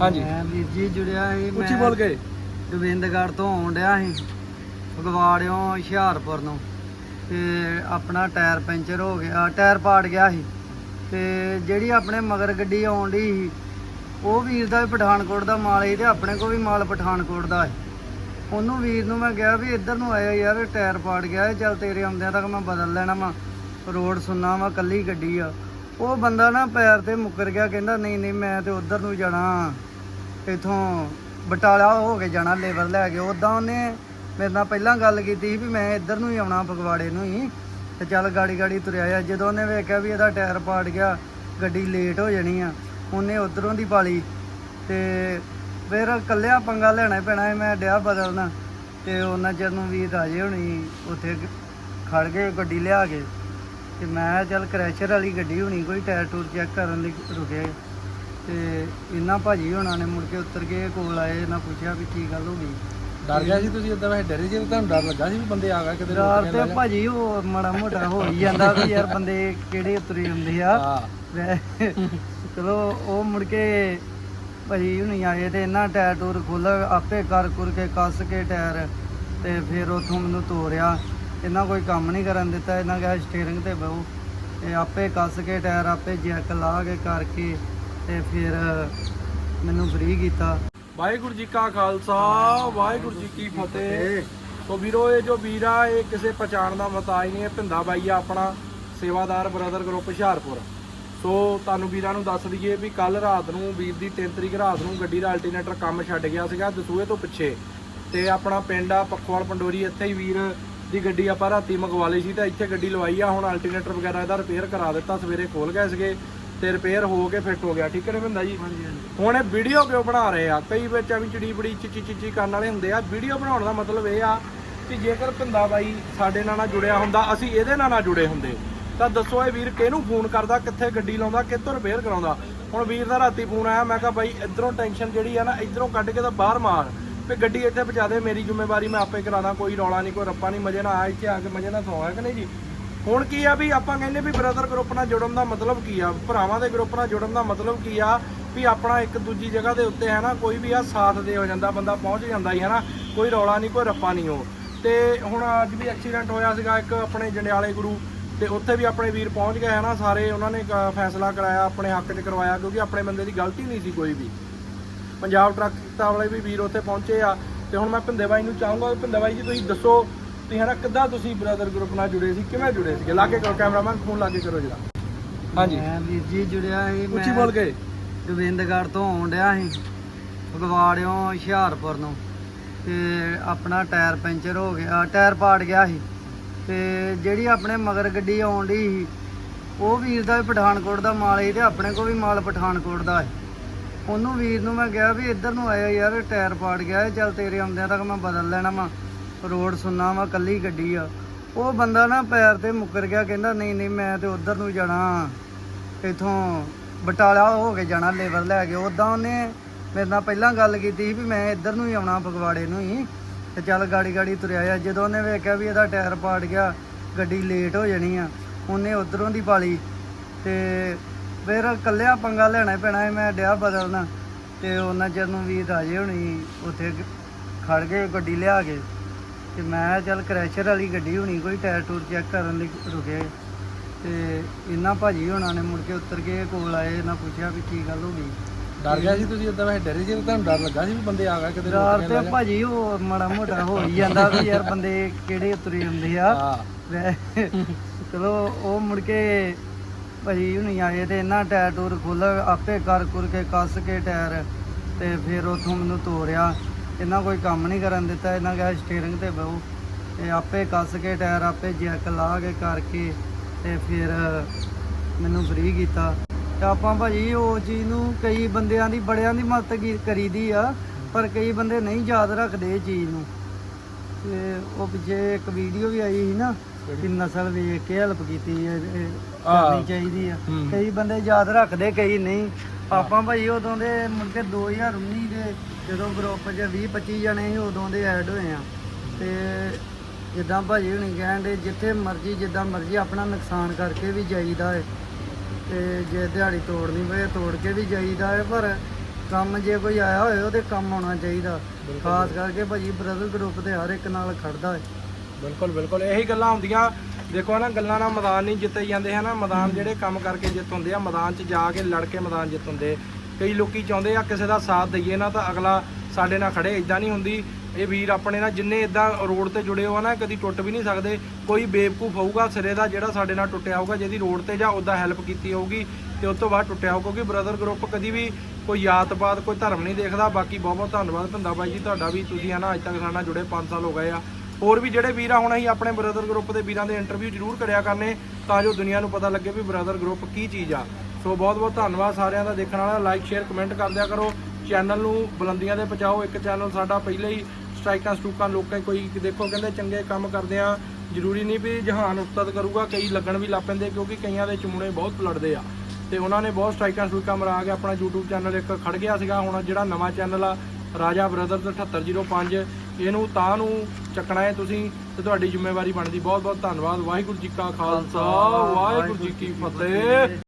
ਹਾਂਜੀ। ਮੈਂ ਵੀਰ ਜੀ ਜੁੜਿਆ ਸੀ ਉੱਚੀ ਬੋਲ ਕੇ। ਗੋਬਿੰਦਗੜ੍ਹ ਤੋਂ ਆਉਣ ਡਿਆ ਸੀ ਫਗਵਾੜਿਓਂ ਹੁਸ਼ਿਆਰਪੁਰ ਨੂੰ। ਤੇ ਆਪਣਾ ਟਾਇਰ ਪੈਂਚਰ ਹੋ ਗਿਆ ਟਾਇਰ ਪਾੜ ਗਿਆ ਸੀ। ਤੇ ਜਿਹੜੀ ਆਪਣੇ ਮਗਰ ਗੱਡੀ ਆਉਣ ਡਈ ਸੀ ਉਹ ਵੀਰ ਦਾ ਵੀ ਪਠਾਨਕੋਟ ਦਾ ਮਾਲ ਸੀ ਤੇ ਆਪਣੇ ਕੋਲ ਵੀ ਮਾਲ ਪਠਾਨਕੋਟ ਦਾ ਸੀ। ਉਹਨੂੰ ਵੀਰ ਨੂੰ ਮੈਂ ਕਿਹਾ ਵੀ ਇੱਧਰ ਨੂੰ ਆਇਆ ਯਾਰ ਟਾਇਰ ਪਾੜ ਗਿਆ ਹੈ, ਚੱਲ ਤੇਰੇ ਆਉਂਦਿਆਂ ਤੱਕ ਮੈਂ ਬਦਲ ਲੈਣਾ ਵਾ ਰੋਡ ਸੁੰਨਾ ਵਾ ਕੱਲੀ ਗੱਡੀ ਆ। ਉਹ ਬੰਦਾ ਨਾ ਪੈਰ ਤੇ ਮੁੱਕਰ ਗਿਆ ਕਹਿੰਦਾ ਨਹੀਂ ਨਹੀਂ ਮੈਂ ਤੇ ਉਧਰ ਨੂੰ ਜਾਣਾ। ਇਥੋਂ ਬਟਾਲਾ ਹੋ ਕੇ ਜਾਣਾ, ਲੇਬਰ ਲੈ ਕੇ। ਉਦਾਂ ਉਹਨੇ ਮੇਰੇ ਨਾਲ ਪਹਿਲਾਂ ਗੱਲ ਕੀਤੀ ਸੀ ਵੀ ਮੈਂ ਇੱਧਰ ਨੂੰ ਹੀ ਆਉਣਾ, ਫਗਵਾੜੇ ਨੂੰ ਹੀ। ਤੇ ਚੱਲ ਗਾੜੀ ਗਾੜੀ ਤੁਰਿਆ ਆ ਜਦੋਂ ਉਹਨੇ ਵੇਖਿਆ ਵੀ ਇਹਦਾ ਟਾਇਰ ਪਾੜ ਗਿਆ, ਗੱਡੀ ਲੇਟ ਹੋ ਜਾਣੀ ਆ, ਉਹਨੇ ਉਧਰੋਂ ਦੀ ਪਾਲੀ। ਤੇ ਫਿਰ ਕੱਲਿਆ ਪੰਗਾ ਲੈਣਾ ਹੀ ਪੈਣਾ ਮੈਂ ਡਿਆ ਬਦਲਣਾ। ਤੇ ਉਹਨਾਂ ਚਿਰ ਨੂੰ ਵੀ ਰਾਜੇ ਹੋਣੀ ਉੱਥੇ ਗ- ਖੜ ਗਏ, ਗੱਡੀ ਲਿਆ ਕੇ। ਤੇ ਮੈਂ ਚੱਲ ਕ੍ਰੈਸ਼ਰ ਵਾਲੀ ਗੱਡੀ ਹੋਣੀ, ਕੋਈ ਟਾਇਰ ਟੂਰ ਚੈੱਕ ਕਰਨ ਲਈ ਰੁਕੇ। ਤੇ ਇਹਨਾਂ ਭਾਜੀ ਹੋਣਾ ਨੇ ਮੁੜ ਕੇ ਉਤਰ ਕੇ ਕੋਲ ਆਏ ਇਹਨਾਂ ਪੁੱਛਿਆ ਵੀ ਕੀ ਗੱਲ ਹੋ ਗਈ। ਡਰ ਗਿਆ ਸੀ ਤੁਸੀਂ ਇਦਾਂ ਵੈਸੇ ਡਰੇ ਸੀ ਤੁਹਾਨੂੰ ਡਰ ਲੱਗਾ ਸੀ ਵੀ ਬੰਦੇ ਆ ਗਏ ਕਿਤੇ ਡਰ ਤੇ? ਭਾਜੀ ਉਹ ਮਾੜਾ ਮੋਟਾ ਹੋ ਹੀ ਜਾਂਦਾ ਵੀ ਯਾਰ ਬੰਦੇ ਕਿਹੜੇ ਉਤਰੇ ਹੁੰਦੇ ਆ। ਚਲੋ ਉਹ ਮੁੜ ਕੇ ਭਾਜੀ ਹੁਣੀ ਆਏ ਤੇ ਇਹਨਾਂ ਟਾਇਰ ਟੂਰ ਖੋਲ ਆਪੇ ਕਰ ਕੁਰ ਕੇ ਕੱਸ ਕੇ ਟਾਇਰ ਤੇ ਫਿਰ ਉਥੋਂ ਮੈਨੂੰ ਤੋਰਿਆ। ਇਹਨਾਂ ਕੋਈ ਕੰਮ ਨਹੀਂ ਕਰਨ ਦਿੱਤਾ ਇਹਨਾਂ ਕਿਹਾ ਸਟੀਅਰਿੰਗ ਤੇ ਬਹੂ ਤੇ ਆਪੇ ਕੱਸ ਕੇ ਟਾਇਰ ਆਪੇ ਜੈਕ ਲਾ ਕੇ ਕਰਕੇ ਤੇ ਫਿਰ ਮੈਨੂੰ ਫ੍ਰੀ ਕੀਤਾ। ਵਾਹਿਗੁਰੂ ਜੀ ਕਾ ਖਾਲਸਾ, ਵਾਹਿਗੁਰੂ ਜੀ ਕੀ ਫਤਿਹ। ਸੋ ਵੀਰੋ, ਇਹ ਜੋ ਵੀਰਾ ਇਹ ਕਿਸੇ ਪਛਾਣ ਦਾ ਮਤਾਜ ਨਹੀਂ ਹੈ ਭਿੰਦਾ ਬਾਈ ਆ ਆਪਣਾ ਸੇਵਾਦਾਰ ਬ੍ਰਦਰ ਗਰੁੱਪ ਹੁਸ਼ਿਆਰਪੁਰ। ਸੋ ਤੁਹਾਨੂੰ ਵੀਰਾਂ ਨੂੰ ਦੱਸ ਦਈਏ ਵੀ ਕੱਲ ਰਾਤ ਨੂੰ ਵੀਰ ਦੀ 3 ਤਰੀਕ ਰਾਤ ਨੂੰ ਗੱਡੀ ਦਾ ਅਲਟਰਨੇਟਰ ਕੰਮ ਛੱਡ ਗਿਆ ਸੀਗਾ ਦਸੂਹੇ ਤੋਂ ਪਿੱਛੇ। ਤੇ ਆਪਣਾ ਪਿੰਡ ਆ, ਪੱਖੋਵਾਲ ਪੰਡੋਰੀ, ਇੱਥੇ ਹੀ ਵੀਰ ਦੀ ਗੱਡੀ ਆਪਾਂ ਰਾਤੀ ਮੰਗਵਾ ਲਈ ਸੀ ਤਾਂ ਇੱਥੇ ਗੱਡੀ ਲਵਾਈ ਆ, ਹੁਣ ਅਲਟਰਨੇਟਰ ਵਗੈਰਾ ਇਹਦਾ ਰਿਪੇਅਰ ਕਰਾ ਦਿੱਤਾ, ਸਵੇਰੇ ਖੋਲ ਗਏ ਸੀਗੇ। ਤੇ ਰਿਪੇਅਰ ਹੋ ਕੇ ਫਿੱਟ ਹੋ ਗਿਆ ਠੀਕ ਹੈ ਭਿੰਦਾ ਜੀ? ਹਾਂਜੀ ਹਾਂਜੀ। ਹੁਣ ਇਹ ਵੀਡੀਓ ਕਿਉਂ ਬਣਾ ਰਹੇ ਆ? ਕਈ ਵਿੱਚ ਐਵੇਂ ਚਿੜੀ ਬੜੀ ਚਿੱਚੀ ਚਿੱਚੀ ਕਰਨ ਵਾਲੇ ਹੁੰਦੇ ਆ। ਵੀਡੀਓ ਬਣਾਉਣ ਦਾ ਮਤਲਬ ਇਹ ਆ ਕਿ ਜੇਕਰ ਭਿੰਦਾ ਬਾਈ ਸਾਡੇ ਨਾਲ ਨਾ ਜੁੜਿਆ ਹੁੰਦਾ ਅਸੀਂ ਇਹਦੇ ਨਾਲ ਨਾ ਜੁੜੇ ਹੁੰਦੇ। ਤਾਂ ਦੱਸੋ ਇਹ ਵੀਰ ਕਿਹਨੂੰ ਫੋਨ ਕਰਦਾ ਕਿੱਥੇ ਗੱਡੀ ਲਾਉਂਦਾ ਕਿੱਥੋਂ ਰਿਪੇਅਰ ਕਰਾਉਂਦਾ? ਹੁਣ ਵੀਰ ਦਾ ਰਾਤੀ ਫੋਨ ਆਇਆ ਮੈਂ ਕਿਹਾ ਬਾਈ ਇਧਰੋਂ ਟੈਨਸ਼ਨ ਜਿਹੜੀ ਆ ਨਾ ਇਧਰੋਂ ਕੱਢ ਕੇ ਤਾਂ ਬਾਹਰ ਮਾਰ। ਤੇ ਗੱਡੀ ਇੱਥੇ ਪਹੁੰਚਾ ਦੇ ਮੇਰੀ ਜ਼ਿੰਮੇਵਾਰੀ ਮੈਂ ਆਪੇ ਕਰਾਦਾ ਕੋਈ ਰੌਲਾ ਨਹੀਂ ਕੋਈ ਰੱਪਾ ਨਹੀਂ ਮਜੇ ਨਾਲ ਆ ਇੱਥੇ ਆ ਕੇ ਮਜੇ ਨਾਲ ਸੌਂ ਹੈ ਕਿ ਨਹੀਂ ਜੀ? ਹੁਣ ਕੀ ਆ ਵੀ ਆਪਾਂ ਕਹਿੰਦੇ ਵੀ ਬ੍ਰਦਰ ਗਰੁੱਪ ਨਾਲ ਜੁੜਨ ਦਾ ਮਤਲਬ ਕੀ ਆ? ਭਰਾਵਾਂ ਦੇ ਗਰੁੱਪ ਨਾਲ ਜੁੜਨ ਦਾ ਮਤਲਬ ਕੀ ਆ? ਵੀ ਆਪਣਾ ਇੱਕ ਦੂਜੀ ਜਗ੍ਹਾ ਦੇ ਉੱਤੇ ਹੈ ਨਾ ਕੋਈ ਵੀ ਆ ਸਾਥ ਦੇ ਹੋ ਜਾਂਦਾ, ਬੰਦਾ ਪਹੁੰਚ ਜਾਂਦਾ ਹੀ ਹੈ ਨਾ ਕੋਈ ਰੌਲਾ ਨਹੀਂ, ਕੋਈ ਰੱਪਾ ਨਹੀਂ ਉਹ। ਤੇ ਹੁਣ ਅੱਜ ਵੀ ਐਕਸੀਡੈਂਟ ਹੋਇਆ ਸੀਗਾ ਇੱਕ ਆਪਣੇ ਜੰਡਿਆਲੇ ਗੁਰੂ, ਤੇ ਉੱਥੇ ਵੀ ਆਪਣੇ ਵੀਰ ਪਹੁੰਚ ਗਏ ਹੈ ਨਾ ਸਾਰੇ ਉਹਨਾਂ ਨੇ ਫੈਸਲਾ ਕਰਾਇਆ, ਆਪਣੇ ਹੱਕ 'ਚ ਕਰਵਾਇਆ, ਕਿਉਂਕਿ ਆਪਣੇ ਬੰਦੇ ਦੀ ਗਲਤੀ ਨਹੀਂ ਸੀ ਕੋਈ ਵੀ। ਪੰਜਾਬ ਟਰੱਕ ਵਾਲੇ ਵੀ ਵੀਰ ਉੱਥੇ ਪਹੁੰਚੇ ਆ, ਤੇ ਹੁਣ ਮੈਂ ਭਿੰਦੇ ਬਾਈ ਨੂੰ ਚਾਹੂੰਗਾ ਭਿੰਦੇ ਬਾਈ ਜੀ ਤੁਸੀਂ ਦੱਸੋ ਤੁਸੀਂ ਹਨਾ ਕਿੱਦਾਂ ਤੁਸੀਂ ਬ੍ਰਦਰ ਗਰੁੱਪ ਨਾਲ ਜੁੜੇ ਸੀ ਕਿਵੇਂ ਜੁੜੇ ਸੀਗੇ? ਲਾਗੇ ਕਰੋ ਕੈਮਰਾਮੈਨ ਫੋਨ ਲਾਗੇ ਕਰੋ ਜਰਾ। ਹਾਂਜੀ। ਮੈਂ ਵੀਰ ਜੀ ਜੁੜਿਆ ਸੀ ਉੱਚੀ ਬੋਲ ਕੇ। ਗੋਬਿੰਦਗੜ੍ਹ ਤੋਂ ਆਉਣ ਡਿਆ ਸੀ ਫਗਵਾੜਿਓਂ ਹੁਸ਼ਿਆਰਪੁਰ ਨੂੰ। ਤੇ ਆਪਣਾ ਟਾਇਰ ਪੈਂਚਰ ਹੋ ਗਿਆ ਟਾਇਰ ਪਾੜ ਗਿਆ ਸੀ। ਤੇ ਜਿਹੜੀ ਆਪਣੇ ਮਗਰ ਗੱਡੀ ਆਉਣ ਡਈ ਸੀ ਉਹ ਵੀਰ ਦਾ ਵੀ ਪਠਾਨਕੋਟ ਦਾ ਮਾਲ ਸੀ ਤੇ ਆਪਣੇ ਕੋਲ ਵੀ ਮਾਲ ਪਠਾਨਕੋਟ ਦਾ ਸੀ। ਉਹਨੂੰ ਵੀਰ ਨੂੰ ਮੈਂ ਕਿਹਾ ਵੀ ਇੱਧਰ ਨੂੰ ਆਇਆ ਯਾਰ ਟਾਇਰ ਪਾੜ ਗਿਆ ਹੈ, ਚੱਲ ਤੇਰੇ ਆਉਂਦਿਆਂ ਤੱਕ ਮੈਂ ਬਦਲ ਲੈਣਾ ਵਾ। ਰੋਡ ਸੁੰਨਾ ਵਾ ਕੱਲੀ ਗੱਡੀ ਆ। ਉਹ ਬੰਦਾ ਨਾ ਪੈਰ ਤੇ ਮੁੱਕਰ ਗਿਆ ਕਹਿੰਦਾ ਨਹੀਂ ਨਹੀਂ ਮੈਂ ਤੇ ਉਧਰ ਨੂੰ ਜਾਣਾ ਇਥੋਂ ਬਟਾਲਾ ਹੋ ਕੇ ਜਾਣਾ ਲੇਬਰ ਲੈ ਕੇ। ਉਦਾਂ ਉਹਨੇ ਮੇਰੇ ਨਾਲ ਪਹਿਲਾਂ ਗੱਲ ਕੀਤੀ ਸੀ ਵੀ ਮੈਂ ਇੱਧਰ ਨੂੰ ਹੀ ਆਉਣਾ ਫਗਵਾੜੇ ਨੂੰ ਹੀ। ਤੇ ਚੱਲ ਗਾੜੀ ਗਾੜੀ ਤੁਰਿਆ ਆ। ਜਦੋਂ ਉਹਨੇ ਵੇਖਿਆ ਵੀ ਇਹਦਾ ਟਾਇਰ ਪਾੜ ਗਿਆ ਗੱਡੀ ਲੇਟ ਹੋ ਜਾਣੀ ਆ ਉਹਨੇ ਉਧਰੋਂ ਦੀ ਪਾਲੀ। ਤੇ ਫਿਰ ਕੱਲਿਆ ਪੰਗਾ ਲੈਣਾ ਪੈਣਾ ਸੀ, ਮੈਂ ਡਿਆ ਬਦਲਣਾ। ਤੇ ਉਹਨਾਂ ਚਿਰ ਨੂੰ ਵੀ ਰਾਜੇ ਹੋਣੀ ਉੱਥੇ ਗ- ਖੜ ਗਏ ਗੱਡੀ ਲਿਆ ਕੇ। ਤੇ ਮੈਂ ਚੱਲ ਕ੍ਰੈਸ਼ਰ ਵਾਲੀ ਗੱਡੀ ਹੋਣੀ ਕੋਈ ਟਾਇਰ ਟੂਰ ਚੈੱਕ ਕਰਨ ਲਈ ਰੁਕੇ। ਤੇ ਇਹਨਾਂ ਭਾਜੀ ਹੋਣਾ ਨੇ ਮੁੜ ਕੇ ਉਤਰ ਕੇ ਕੋਲ ਆਏ ਇਹਨਾਂ ਪੁੱਛਿਆ ਵੀ ਕੀ ਗੱਲ ਹੋ ਗਈ। ਡਰ ਗਿਆ ਸੀ ਤੁਸੀਂ ਇਦਾਂ ਵੈਸੇ ਡਰੇ ਸੀ ਤੁਹਾਨੂੰ ਡਰ ਲੱਗਾ ਸੀ ਵੀ ਬੰਦੇ ਆ ਗਏ ਕਿਤੇ ਡਰ ਤੇ? ਭਾਜੀ ਉਹ ਮਾੜਾ ਮੋਟਾ ਹੋ ਹੀ ਜਾਂਦਾ ਵੀ ਯਾਰ ਬੰਦੇ ਕਿਹੜੇ ਉਤਰੇ ਹੁੰਦੇ ਆ। ਚਲੋ ਉਹ ਮੁੜ ਕੇ ਭਾਜੀ ਹੁਣੀ ਆਏ ਤੇ ਇਹਨਾਂ ਟਾਇਰ ਟੂਰ ਖੋਲ ਆਪੇ ਕਰ ਕੁਰ ਕੇ ਕੱਸ ਕੇ ਟਾਇਰ ਤੇ ਫਿਰ ਉਥੋਂ ਮੈਨੂੰ ਤੋਰਿਆ। ਇਹਨਾਂ ਕੋਈ ਕੰਮ ਨਹੀਂ ਕਰਨ ਦਿੱਤਾ ਇਹਨਾਂ ਕਿਹਾ ਸਟੀਅਰਿੰਗ ਤੇ ਬਹੂ ਤੇ ਆਪੇ ਕੱਸ ਕੇ ਟਾਇਰ ਆਪੇ ਜੈਕ ਲਾ ਕੇ ਕਰਕੇ ਤੇ ਫਿਰ ਮੈਨੂੰ ਫ੍ਰੀ ਕੀਤਾ। ਤੇ ਆਪਾਂ ਭਾਜੀ ਉਹ ਚੀਜ਼ ਨੂੰ ਕਈ ਬੰਦਿਆਂ ਦੀ ਬੜਿਆਂ ਦੀ ਮਦਦ ਕਰੀਦੀ ਆ ਪਰ ਕਈ ਬੰਦੇ ਨਹੀਂ ਯਾਦ ਰੱਖਦੇ ਇਹ ਚੀਜ਼ ਨੂੰ। ਤੇ ਉਹ ਪਿੱਛੇ ਇੱਕ ਵੀਡੀਓ ਵੀ ਆਈ ਸੀ ਨਾ ਕਿ ਨਸਲ ਵੇਖ ਕੇ ਹੈਲਪ ਕੀਤੀ ਹੈ। ਕਰਨੀ ਚਾਹੀਦੀ ਆ। ਕਈ ਬੰਦੇ ਯਾਦ ਰੱਖਦੇ ਕਈ ਨਹੀਂ। ਆਪਾਂ ਭਾਈ ਉਦੋਂ ਦੇ ਮੁੜ ਕੇ 2019 ਦੇ ਜਦੋਂ ਗਰੁੱਪ 'ਚ 20 25 ਜਣੇ ਸੀ ਉਦੋਂ ਦੇ ਐਡ ਹੋਏ ਆ। ਤੇ ਜਿੱਦਾਂ ਭਾਜੀ ਹੁਣੀ ਕਹਿਣ ਦੇ ਜਿੱਥੇ ਮਰਜ਼ੀ ਜਿੱਦਾਂ ਮਰਜ਼ੀ ਆਪਣਾ ਨੁਕਸਾਨ ਕਰਕੇ ਵੀ ਜਾਈਦਾ ਹੈ ਤੇ ਜੇ ਦਿਹਾੜੀ ਤੋੜਨੀ ਪਏ ਤੋੜ ਕੇ ਵੀ ਜਾਈਦਾ ਹੈ ਪਰ ਕੰਮ ਜੇ ਕੋਈ ਆਇਆ ਹੋਏ ਉਹਦੇ ਕੰਮ ਆਉਣਾ ਚਾਹੀਦਾ। ਖਾਸ ਕਰਕੇ ਭਾਜੀ ਬ੍ਰਦਰ ਗਰੁੱਪ ਤੇ ਹਰ ਇੱਕ ਨਾਲ ਖੜਦਾ ਹੈ ਬਿਲਕੁਲ ਬਿਲਕੁਲ। ਇਹੀ ਗੱਲਾਂ ਹੁੰਦੀਆਂ। ਦੇਖੋ ਨਾ ਗੱਲਾਂ ਨਾਲ ਮੈਦਾਨ ਨਹੀਂ ਜਿੱਤੇ ਜਾਂਦੇ ਹਨ। ਮੈਦਾਨ ਜਿਹੜੇ ਕੰਮ ਕਰਕੇ ਜਿੱਤ ਹੁੰਦੇ ਆ ਮੈਦਾਨ 'ਚ ਜਾ ਕੇ ਲੜ ਕੇ ਮੈਦਾਨ ਜਿੱਤ ਹੁੰਦੇ। ਕਈ ਲੋਕੀ ਚਾਹੁੰਦੇ ਆ ਕਿਸੇ ਦਾ ਸਾਥ ਦਈਏ ਨਾ ਤਾਂ ਅਗਲਾ ਸਾਡੇ ਨਾਲ ਖੜੇ ਇਦਾਂ ਨਹੀਂ ਹੁੰਦੀ। ਇਹ ਵੀਰ ਆਪਣੇ ਨਾਲ ਜਿੰਨੇ ਇਦਾਂ ਰੋਡ ਤੇ ਜੁੜੇ ਹੋ ਆ ਨਾ, ਕਦੀ ਟੁੱਟ ਵੀ ਨਹੀਂ ਸਕਦੇ। ਕੋਈ ਬੇਵਕੂਫ ਹੋਊਗਾ, ਸਿਰੇ ਦਾ ਜਿਹੜਾ ਸਾਡੇ ਨਾਲ ਟੁੱਟਿਆ ਹੋਊਗਾ, ਜਿਹਦੀ ਰੋਡ ਤੇ ਜਾਂ ਉਦਾਂ ਹੈਲਪ ਕੀਤੀ ਹੋਊਗੀ, ਤੇ ਉਸ ਤੋਂ ਬਾਅਦ ਟੁੱਟਿਆ ਹੋਊਗਾ। ਕਿਉਂਕਿ ਬ੍ਰਦਰ ਗਰੁੱਪ ਕਦੀ ਵੀ ਕੋਈ ਜਾਤ-ਪਾਤ ਕੋਈ ਧਰਮ ਨਹੀਂ ਦੇਖਦਾ। ਬਾਕੀ ਬਹੁਤ ਬਹੁਤ ਧੰਨਵਾਦ ਧੰਦਾ ਬਾਈ ਜੀ, ਤੁਹਾਡਾ ਵੀ। ਤੁਸੀਂ ਹਨਾ ਅੱਜ ਤੱਕ ਸਾਡੇ ਨਾਲ ਜੁੜੇ 5 ਸਾਲ ਹੋ ਗਏ ਆ। ਹੋਰ ਵੀ ਜਿਹੜੇ ਵੀਰ ਆ, ਹੁਣ ਅਸੀਂ ਆਪਣੇ ਬ੍ਰਦਰ ਗਰੁੱਪ ਦੇ ਵੀਰਾਂ ਦੇ ਇੰਟਰਵਿਊ ਜ਼ਰੂਰ ਕਰਿਆ ਕਰਨੇ, ਤਾਂ ਜੋ ਦੁਨੀਆ ਨੂੰ ਪਤਾ ਲੱਗੇ ਵੀ ਬ੍ਰਦਰ ਗਰੁੱਪ ਕੀ ਚੀਜ਼ ਆ। ਸੋ ਬਹੁਤ ਬਹੁਤ ਧੰਨਵਾਦ ਸਾਰਿਆਂ ਦਾ ਦੇਖਣ ਵਾਲਾ। ਲਾਈਕ ਸ਼ੇਅਰ ਕਮੈਂਟ ਕਰ ਦਿਆ ਕਰੋ। ਚੈਨਲ ਨੂੰ ਬੁਲੰਦੀਆਂ ਦੇ ਪਹੁੰਚਾਓ। ਇੱਕ ਚੈਨਲ ਸਾਡਾ ਪਹਿਲੇ ਹੀ ਸਟ੍ਰਾਈਕਾਂ ਸਟੂਕਾਂ ਲੋਕਾਂ ਕੋਈ ਦੇਖੋ ਕਹਿੰਦੇ ਚੰਗੇ ਕੰਮ ਕਰਦੇ ਆ। ਜ਼ਰੂਰੀ ਨਹੀਂ ਵੀ ਜਹਾਨ ਉਸਤਤ ਕਰੂਗਾ ਕਈ ਲੱਗਣ ਵੀ ਲੱਗ ਪੈਂਦੇ ਕਿਉਂਕਿ ਕਈਆਂ ਦੇ ਚਮੂਣੇ ਬਹੁਤ ਲੜਦੇ ਆ। ਤੇ ਉਹਨਾਂ ਨੇ ਬਹੁਤ ਸਟ੍ਰਾਈਕਾਂ ਸਟੂਕਾਂ ਮਰਾ ਕੇ ਆਪਣਾ YouTube ਚੈਨਲ ਇੱਕ ਖੜ ਗਿਆ ਸੀਗਾ। ਹੁਣ ਜਿਹੜਾ ਨਵਾਂ ਚੈਨਲ ਆ ਰਾਜਾ ਬ੍ਰਦਰਸ 7805 ਇਹਨੂੰ ਤਾਂ ਨੂੰ ਚੱਕਣਾ ਹੈ ਤੁਸੀਂ ਤੇ ਤੁਹਾਡੀ ਜ਼ਿੰਮੇਵਾਰੀ ਬਣਦੀ। ਬਹੁਤ ਬਹੁਤ ਧੰਨਵਾਦ। ਵਾਹਿਗੁਰੂ ਜੀ ਕਾ ਖਾਲਸਾ ਵਾਹਿਗੁਰੂ ਜੀ ਕੀ ਫਤਿਹ।